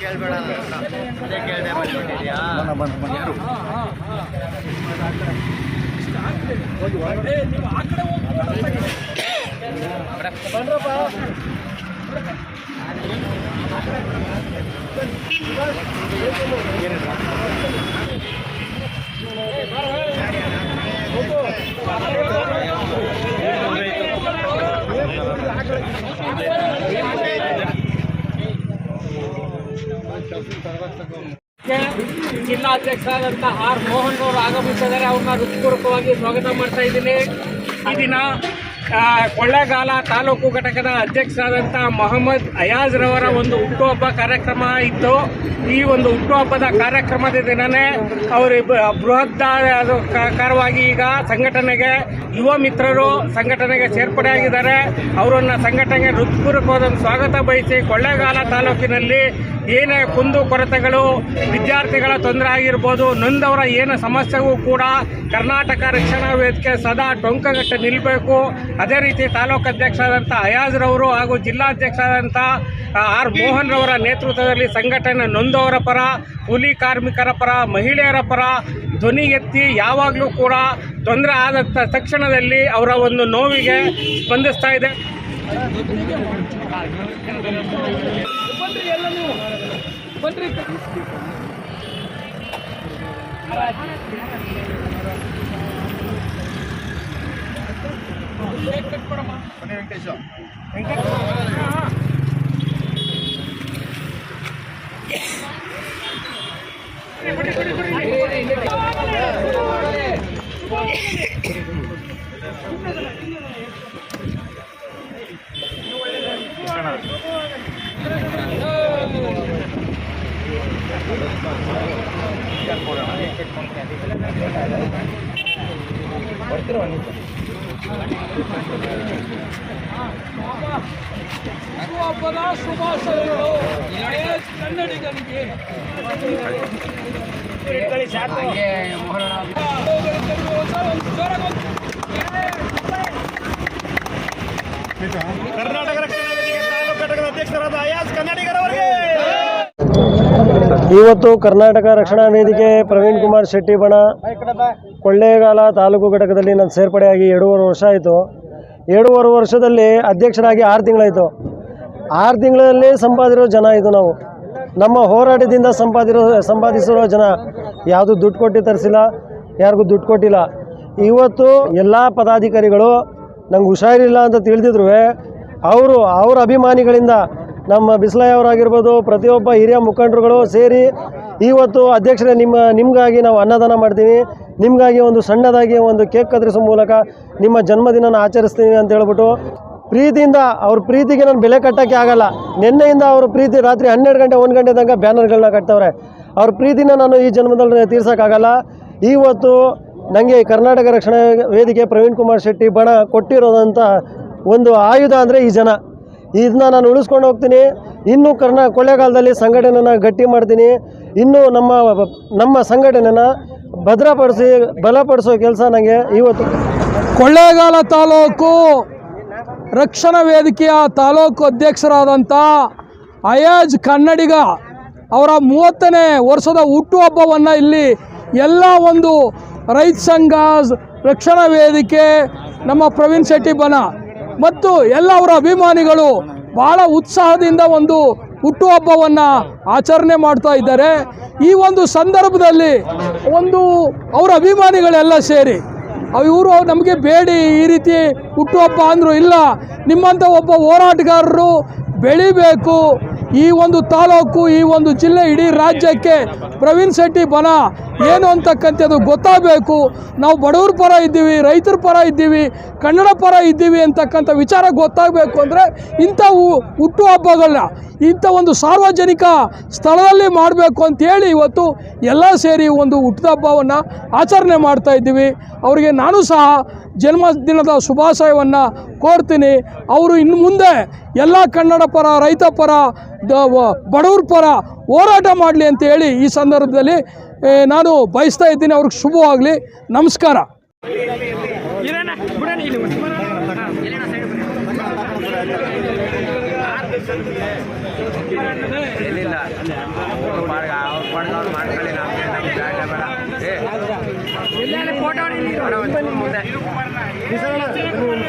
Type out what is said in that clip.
ಕೇಳ್ಬೇಡ ಅದೇ ಕೇಳ್ದೆ ಬಂದ್ಬಿಟ್ಟಿದ್ಯಾ ಜಿಲ್ಲಾಧ್ಯಕ್ಷರಾದಂಥ ಆರ್ ಮೋಹನ್ ಅವರು ಆಗಮಿಸಿದ್ದಾರೆ ಅವ್ರನ್ನ ಹೃತ್ಪೂರ್ವಕವಾಗಿ ಸ್ವಾಗತ ಮಾಡ್ತಾ ಇದ್ದೀನಿ. ಈ ದಿನ ಕೊಳ್ಳೇಗಾಲ ತಾಲೂಕು ಘಟಕದ ಅಧ್ಯಕ್ಷರಾದಂಥ ಮೊಹಮ್ಮದ್ ಅಯಾಜ್ರವರ ಒಂದು ಹುಟ್ಟುಹಬ್ಬ ಕಾರ್ಯಕ್ರಮ ಇತ್ತು. ಈ ಒಂದು ಹುಟ್ಟುಹಬ್ಬದ ಕಾರ್ಯಕ್ರಮದ ದಿನನೇ ಅವರು ಬೃಹತ್ತಾಕಾರವಾಗಿ ಈಗ ಸಂಘಟನೆಗೆ ಯುವ ಮಿತ್ರರು ಸಂಘಟನೆಗೆ ಸೇರ್ಪಡೆಯಾಗಿದ್ದಾರೆ. ಅವರನ್ನು ಸಂಘಟನೆಗೆ ಹೃತ್ಪೂರ್ವಕವಾದ ಸ್ವಾಗತ ಬಯಸಿ ಕೊಳ್ಳೇಗಾಲ ತಾಲೂಕಿನಲ್ಲಿ ಏನೇ ಕುಂದು ಕೊರತೆಗಳು, ವಿದ್ಯಾರ್ಥಿಗಳ ತೊಂದರೆ ಆಗಿರ್ಬೋದು, ನೊಂದವರ ಏನು ಸಮಸ್ಯೆಗೂ ಕೂಡ ಕರ್ನಾಟಕ ರಕ್ಷಣಾ ವೇದಿಕೆ ಸದಾ ಟೊಂಕಗಟ್ಟೆ ನಿಲ್ಲಬೇಕು ಅದೇ ರೀತಿ ತಾಲೂಕು ಅಧ್ಯಕ್ಷರಾದಂಥ ಅಯಾಜ್ರವರು ಹಾಗೂ ಜಿಲ್ಲಾಧ್ಯಕ್ಷರಾದಂಥ ಆರ್ ಮೋಹನ್ ರವರ ನೇತೃತ್ವದಲ್ಲಿ ಸಂಘಟನೆ ನೊಂದವರ ಪರ, ಕೂಲಿ ಕಾರ್ಮಿಕರ ಪರ, ಮಹಿಳೆಯರ ಪರ ಧ್ವನಿ ಎತ್ತಿ ಯಾವಾಗಲೂ ಕೂಡ ತೊಂದರೆ ಆದ ತಕ್ಷಣದಲ್ಲಿ ಅವರ ಒಂದು ನೋವಿಗೆ ಸ್ಪಂದಿಸ್ತಾ ಇದೆ. Por otro, ¿no? ಹಬ್ಬದ ಶುಭಾಶಯಗಳು ಕನ್ನಡಿಗರಿಗೆ ಕರ್ನಾಟಕ ರಕ್ಷಣಾ ವೇದಿಕೆ ತಾಲೂಕು ಘಟಕದ ಅಧ್ಯಕ್ಷರಾದ ಅಯಾಜ್ ಕನ್ನಡಿಗರವರಿಗೆ ಇವತ್ತು ಕರ್ನಾಟಕ ರಕ್ಷಣಾ ವೇದಿಕೆ ಪ್ರವೀಣ್ ಕುಮಾರ್ ಶೆಟ್ಟಿ ಬಣ ಕೊಳ್ಳೇಗಾಲ ತಾಲೂಕು ಘಟಕದಲ್ಲಿ ನಾನು ಸೇರ್ಪಡೆಯಾಗಿ ಎರಡೂವರೆ ವರ್ಷ ಆಯಿತು. ಎರಡೂವರೆ ವರ್ಷದಲ್ಲಿ ಅಧ್ಯಕ್ಷರಾಗಿ ಆರು ತಿಂಗಳಾಯಿತು. ಆರು ತಿಂಗಳಲ್ಲಿ ಸಂಪಾದಿರೋ ಜನ ಇದು ನಾವು. ನಮ್ಮ ಹೋರಾಟದಿಂದ ಸಂಪಾದಿರೋ, ಸಂಪಾದಿಸಿರೋ ಜನ ಯಾವುದು ದುಡ್ಡು ಕೊಟ್ಟು ತರಿಸಿಲ್ಲ, ಯಾರಿಗೂ ದುಡ್ಡು ಕೊಟ್ಟಿಲ್ಲ. ಇವತ್ತು ಎಲ್ಲ ಪದಾಧಿಕಾರಿಗಳು ನಂಗೆ ಹುಷಾರಿಲ್ಲ ಅಂತ ತಿಳಿದಿದ್ರು ಅವರು, ಅವರ ಅಭಿಮಾನಿಗಳಿಂದ ನಮ್ಮ ಬಿಸ್ಲಾಯ್ ಅವರಾಗಿರ್ಬೋದು, ಪ್ರತಿಯೊಬ್ಬ ಹಿರಿಯ ಮುಖಂಡರುಗಳು ಸೇರಿ ಇವತ್ತು ಅಧ್ಯಕ್ಷರೇ, ನಿಮ್ಮ, ನಿಮಗಾಗಿ ನಾವು ಅನ್ನದಾನ ಮಾಡ್ತೀವಿ. ನಿಮಗಾಗಿ ಒಂದು ಸಣ್ಣದಾಗಿ ಒಂದು ಕೇಕ್ ಕತ್ತರಿಸೋ ಮೂಲಕ ನಿಮ್ಮ ಜನ್ಮದಿನನ ಆಚರಿಸ್ತೀವಿ ಅಂತ ಹೇಳ್ಬಿಟ್ಟು ಪ್ರೀತಿಯಿಂದ, ಅವ್ರ ಪ್ರೀತಿಗೆ ನಾನು ಬೆಲೆ ಕಟ್ಟೋಕ್ಕೆ ಆಗಲ್ಲ. ನಿನ್ನೆಯಿಂದ ಅವ್ರ ಪ್ರೀತಿ ರಾತ್ರಿ ಹನ್ನೆರಡು ಗಂಟೆ, ಒಂದು ಗಂಟೆ ತನಕ ಬ್ಯಾನರ್ಗಳನ್ನ ಕಟ್ತವ್ರೆ. ಅವ್ರ ಪ್ರೀತಿನ ನಾನು ಈ ಜನ್ಮದಲ್ಲಿ ತೀರ್ಸೋಕ್ಕಾಗಲ್ಲ. ಇವತ್ತು ನನಗೆ ಕರ್ನಾಟಕ ರಕ್ಷಣಾ ವೇದಿಕೆ ಪ್ರವೀಣ್ ಕುಮಾರ್ ಶೆಟ್ಟಿ ಬಣ ಕೊಟ್ಟಿರೋದಂಥ ಒಂದು ಆಯುಧ ಅಂದರೆ ಈ ಜನ. ಇದನ್ನ ನಾನು ಉಳಿಸ್ಕೊಂಡು ಹೋಗ್ತೀನಿ. ಇನ್ನೂ ಕರ್ನಾ ಕೊಳ್ಳೇಗಾಲದಲ್ಲಿ ಸಂಘಟನೆನ ಗಟ್ಟಿ ಮಾಡ್ತೀನಿ. ಇನ್ನೂ ನಮ್ಮ ನಮ್ಮ ಸಂಘಟನೆನ ಭದ್ರಪಡಿಸಿ, ಬಲಪಡಿಸೋ ಕೆಲಸ ನನಗೆ ಇವತ್ತು. ಕೊಳ್ಳೇಗಾಲ ತಾಲೂಕು ರಕ್ಷಣಾ ವೇದಿಕೆಯ ತಾಲೂಕು ಅಧ್ಯಕ್ಷರಾದಂಥ ಅಯಾಜ್ ಕನ್ನಡಿಗ ಅವರ ಮೂವತ್ತನೇ ವರ್ಷದ ಹುಟ್ಟುಹಬ್ಬವನ್ನು ಇಲ್ಲಿ ಎಲ್ಲ ಒಂದು ರೈತ ಸಂಘ, ರಕ್ಷಣಾ ವೇದಿಕೆ, ನಮ್ಮ ಪ್ರವೀಣ್ ಶೆಟ್ಟಿ ಬನ ಮತ್ತು ಎಲ್ಲ ಅವರ ಅಭಿಮಾನಿಗಳು ಬಹಳ ಉತ್ಸಾಹದಿಂದ ಒಂದು ಹುಟ್ಟುಹಬ್ಬವನ್ನು ಆಚರಣೆ ಮಾಡ್ತಾ ಇದ್ದಾರೆ. ಈ ಒಂದು ಸಂದರ್ಭದಲ್ಲಿ ಒಂದು ಅವರ ಅಭಿಮಾನಿಗಳೆಲ್ಲ ಸೇರಿ ಇವರು ನಮಗೆ ಬೇಡಿ ಈ ರೀತಿ ಹುಟ್ಟುಹಬ್ಬ ಅಂದರು ಇಲ್ಲ ನಿಮ್ಮಂಥ ಒಬ್ಬ ಹೋರಾಟಗಾರರು ಬೆಳಿಬೇಕು ಈ ಒಂದು ತಾಲೂಕು, ಈ ಒಂದು ಜಿಲ್ಲೆ ಇಡೀ ರಾಜ್ಯಕ್ಕೆ ಪ್ರವೀಣ್ ಶೆಟ್ಟಿ ಬನ ಏನು ಅಂತಕ್ಕಂಥದ್ದು ಗೊತ್ತಾಗಬೇಕು. ನಾವು ಬಡವ್ರ ಪರ ಇದ್ದೀವಿ, ರೈತರ ಪರ ಇದ್ದೀವಿ, ಕನ್ನಡ ಪರ ಇದ್ದೀವಿ ಅಂತಕ್ಕಂಥ ವಿಚಾರ ಗೊತ್ತಾಗಬೇಕು ಅಂದರೆ ಇಂಥ ಹುಟ್ಟು ಹಬ್ಬಗಳನ್ನ, ಇಂಥ ಒಂದು ಸಾರ್ವಜನಿಕ ಸ್ಥಳದಲ್ಲಿ ಮಾಡಬೇಕು ಅಂತೇಳಿ ಇವತ್ತು ಎಲ್ಲ ಸೇರಿ ಒಂದು ಹುಟ್ಟುಹಬ್ಬವನ್ನು ಆಚರಣೆ ಮಾಡ್ತಾ ಇದ್ದೀವಿ. ಅವರಿಗೆ ನಾನು ಸಹ ಜನ್ಮದಿನದ ಶುಭಾಶಯವನ್ನು ಕೋರ್ತೀನಿ. ಅವರು ಇನ್ನು ಮುಂದೆ ಎಲ್ಲ ಕನ್ನಡ ಪರ, ರೈತ ಪರ ಬಡವ್ರ ಪರ ಹೋರಾಟ ಮಾಡಲಿ ಅಂತ ಹೇಳಿ ಈ ಸಂದರ್ಭದಲ್ಲಿ ನಾನು ಬಯಸ್ತಾ ಇದ್ದೀನಿ ಅವ್ರಿಗೆ ಶುಭವಾಗಲಿ. ನಮಸ್ಕಾರ. ಮಾಡ್ಕೊಳ್ಳಿ ನಮ್ಗೆ ನಮ್ಗೆ ಬೇಡ ಬೇಡ ಏ ಫೋಟೋ ಮುಂದೆ